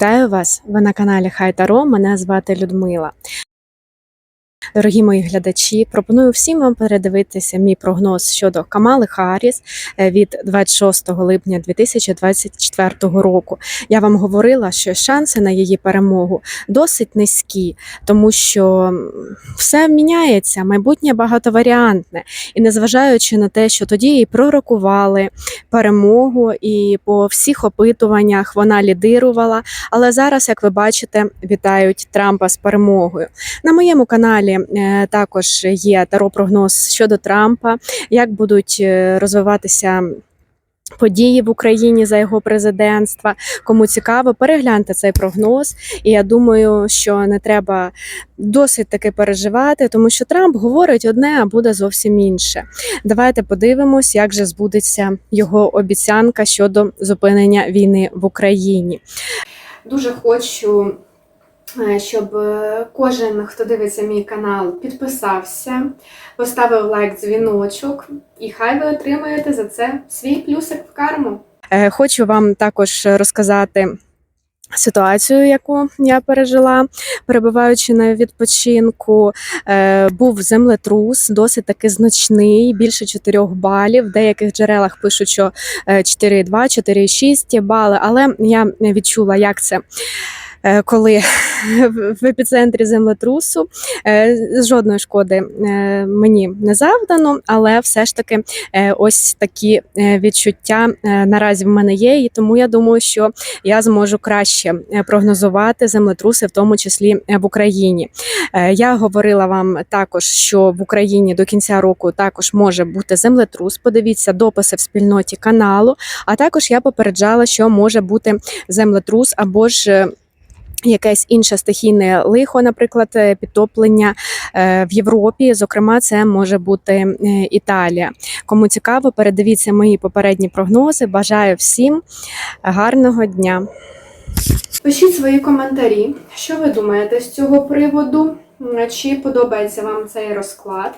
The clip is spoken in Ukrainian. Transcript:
Вітаю вас! Ви на каналі Хай Таро. Мене звати Людмила. Дорогі мої глядачі, пропоную всім вам передивитися мій прогноз щодо Камали Харріс е, від 26 липня 2024 року. Я вам говорила, що шанси на її перемогу досить низькі, тому що все міняється, майбутнє багатоваріантне. І незважаючи на те, що тоді їй пророкували перемогу, і по всіх опитуваннях вона лідирувала. Але зараз, як ви бачите, вітають Трампа з перемогою. На моєму каналі також є таро-прогноз щодо Трампа, як будуть е, розвиватися. Події в Україні за його президентства. Кому цікаво, перегляньте цей прогноз. І я думаю, що не треба досить таки переживати, тому що Трамп говорить одне, а буде зовсім інше. Давайте подивимось, як же збудеться його обіцянка щодо зупинення війни в Україні. Дуже хочу е, щоб е, кожен, хто дивиться мій канал, підписався, поставив лайк, дзвіночок, і хай ви отримаєте за це свій плюсик в карму. Е, Хочу вам також розказати. Ситуацію, яку я пережила, перебуваючи на відпочинку, Е, був землетрус, досить таки значний, більше 4 балів. В деяких джерелах пишуть, що е, 4,2, 4,6 бали. Але я відчула, як це. Е, Коли в- епіцентрі землетрусу Е, жодної шкоди е, мені не завдано, але все ж таки ось такі відчуття наразі в мене є, і тому я думаю, що я зможу краще прогнозувати землетруси, в тому числі в Україні. Я говорила вам також, що в Україні до кінця року також може бути землетрус. Подивіться дописи в спільноті каналу. А також я попереджала, що може бути землетрус або ж. Якесь інше стихійне лихо, наприклад, е, підтоплення е, в Європі. Зокрема, це може бути е, Італія. Кому цікаво, передивіться мої попередні прогнози. Бажаю всім гарного дня. Пишіть свої коментарі, що ви думаєте з цього приводу, чи подобається вам цей розклад.